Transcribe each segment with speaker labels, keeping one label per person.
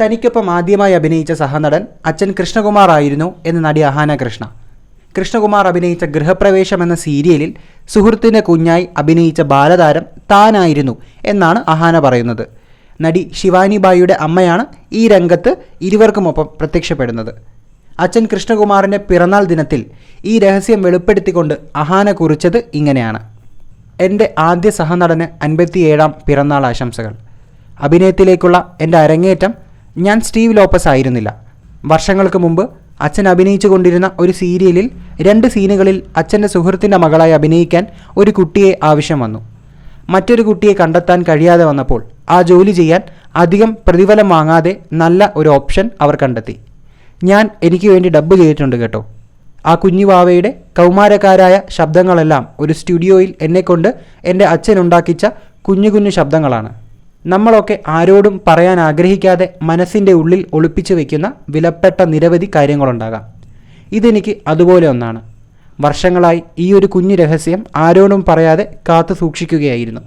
Speaker 1: തനിക്കൊപ്പം ആദ്യമായി അഭിനയിച്ച സഹനടൻ അച്ഛൻ കൃഷ്ണകുമാർ ആയിരുന്നു എന്ന് നടി അഹാന കൃഷ്ണ. കൃഷ്ണകുമാർ അഭിനയിച്ച ഗൃഹപ്രവേശം എന്ന സീരിയലിൽ സുഹൃത്തിന്റെ കുഞ്ഞായി അഭിനയിച്ച ബാലതാരം താനായിരുന്നു എന്നാണ് അഹാന പറയുന്നത്. നടി ശിവാനി ബായിയുടെ അമ്മയാണ് ഈ രംഗത്ത് ഇരുവർക്കുമൊപ്പം പ്രത്യക്ഷപ്പെടുന്നത്. അച്ഛൻ കൃഷ്ണകുമാറിന്റെ പിറന്നാൾ ദിനത്തിൽ ഈ രഹസ്യം വെളിപ്പെടുത്തിക്കൊണ്ട് അഹാന കുറിച്ചത് ഇങ്ങനെയാണ്. എന്റെ ആദ്യ സഹനടന് അൻപത്തിയേഴാം പിറന്നാൾ ആശംസകൾ. അഭിനയത്തിലേക്കുള്ള എന്റെ അരങ്ങേറ്റം ഞാൻ സ്റ്റീവ് ലോപ്പസ് ആയിരുന്നില്ല. വർഷങ്ങൾക്ക് മുമ്പ് അച്ഛൻ അഭിനയിച്ചു കൊണ്ടിരുന്ന ഒരു സീരിയലിൽ രണ്ട് സീനുകളിൽ അച്ഛന്റെ സുഹൃത്തിന്റെ മകളായി അഭിനയിക്കാൻ ഒരു കുട്ടിയെ ആവശ്യം വന്നു. മറ്റൊരു കുട്ടിയെ കണ്ടെത്താൻ കഴിയാതെ വന്നപ്പോൾ ആ ജോലി ചെയ്യാൻ അധികം പ്രതിഫലം വാങ്ങാതെ നല്ല ഒരു ഓപ്ഷൻ അവർ കണ്ടെത്തി. ഞാൻ എനിക്ക് വേണ്ടി ഡബ്ബ് ചെയ്തിട്ടുണ്ട് കേട്ടോ. ആ കുഞ്ഞുവാവയുടെ കൗമാരക്കാരായ ശബ്ദങ്ങളെല്ലാം ഒരു സ്റ്റുഡിയോയിൽ എന്നെക്കൊണ്ട് എന്റെ അച്ഛൻ ഉണ്ടാക്കിച്ച കുഞ്ഞു കുഞ്ഞു ശബ്ദങ്ങളാണ്. നമ്മളൊക്കെ ആരോടും പറയാൻ ആഗ്രഹിക്കാതെ മനസ്സിന്റെ ഉള്ളിൽ ഒളിപ്പിച്ചു വയ്ക്കുന്ന വിലപ്പെട്ട നിരവധി കാര്യങ്ങളുണ്ടാകാം. ഇതെനിക്ക് അതുപോലെ ഒന്നാണ്. വർഷങ്ങളായി ഈ ഒരു കുഞ്ഞു രഹസ്യം ആരോടും പറയാതെ കാത്തു സൂക്ഷിക്കുകയായിരുന്നു.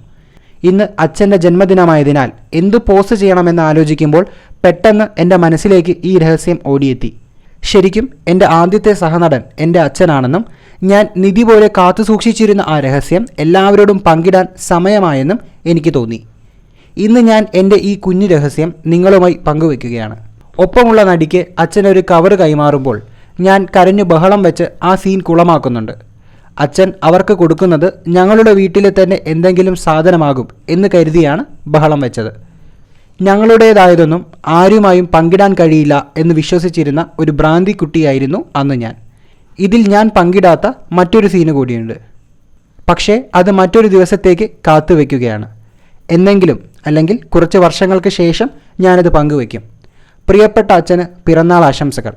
Speaker 1: ഇന്ന് അച്ഛന്റെ ജന്മദിനമായതിനാൽ എന്തു പോസ്റ്റ് ചെയ്യണമെന്ന് ആലോചിക്കുമ്പോൾ പെട്ടെന്ന് എന്റെ മനസ്സിലേക്ക് ഈ രഹസ്യം ഓടിയെത്തി. ശരിക്കും എന്റെ ആദ്യത്തെ സഹനടൻ എന്റെ അച്ഛനാണെന്നും ഞാൻ നിധി പോലെ കാത്തു സൂക്ഷിച്ചിരുന്ന ആ രഹസ്യം എല്ലാവരോടും പങ്കിടാൻ സമയമായെന്നും എനിക്ക് തോന്നി. ഇന്ന് ഞാൻ എന്റെ ഈ കുഞ്ഞു രഹസ്യം നിങ്ങളുമായി പങ്കുവെക്കുകയാണ്. ഒപ്പമുള്ള നടിക്ക് അച്ഛനൊരു കവർ കൈമാറുമ്പോൾ ഞാൻ കരഞ്ഞു ബഹളം വെച്ച് ആ സീൻ കുളമാക്കുന്നുണ്ട്. അച്ഛൻ അവർക്ക് കൊടുക്കുന്നത് ഞങ്ങളുടെ വീട്ടിലെ തന്നെ എന്തെങ്കിലും സാധനമാകും എന്ന് കരുതിയാണ് ബഹളം വെച്ചത്. ഞങ്ങളുടേതായതൊന്നും ആരുമായും പങ്കിടാൻ കഴിയില്ല എന്ന് വിശ്വസിച്ചിരുന്ന ഒരു ഭ്രാന്തി കുട്ടിയായിരുന്നു അന്ന് ഞാൻ. ഇതിൽ ഞാൻ പങ്കിടാത്ത മറ്റൊരു സീന് കൂടിയുണ്ട്. പക്ഷേ അത് മറ്റൊരു ദിവസത്തേക്ക് കാത്തുവെക്കുകയാണ്. എന്നെങ്കിലും അല്ലെങ്കിൽ കുറച്ച് വർഷങ്ങൾക്ക് ശേഷം ഞാനത് പങ്കുവയ്ക്കും. പ്രിയപ്പെട്ട അച്ഛന് പിറന്നാൾ ആശംസകൾ.